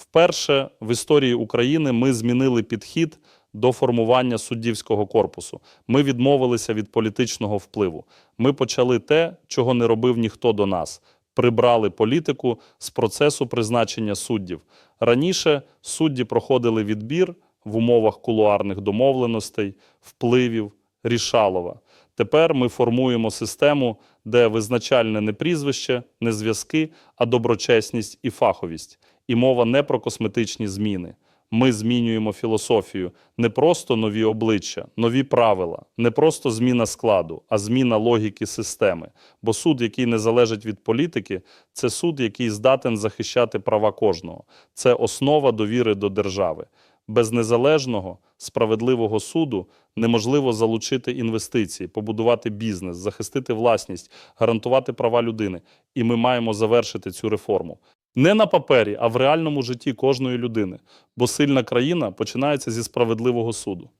Вперше в історії України ми змінили підхід до формування суддівського корпусу. Ми відмовилися від політичного впливу. Ми почали те, чого не робив ніхто до нас. Прибрали політику з процесу призначення суддів. Раніше судді проходили відбір в умовах кулуарних домовленостей, впливів, рішалова. Тепер ми формуємо систему, де визначальне не прізвище, не зв'язки, а доброчесність і фаховість. І мова не про косметичні зміни. Ми змінюємо філософію не просто нові обличчя, нові правила, не просто зміна складу, а зміна логіки системи. Бо суд, який не залежить від політики, це суд, який здатен захищати права кожного. Це основа довіри до держави. Без незалежного, справедливого суду неможливо залучити інвестиції, побудувати бізнес, захистити власність, гарантувати права людини. І ми маємо завершити цю реформу. Не на папері, а в реальному житті кожної людини. Бо сильна країна починається зі справедливого суду.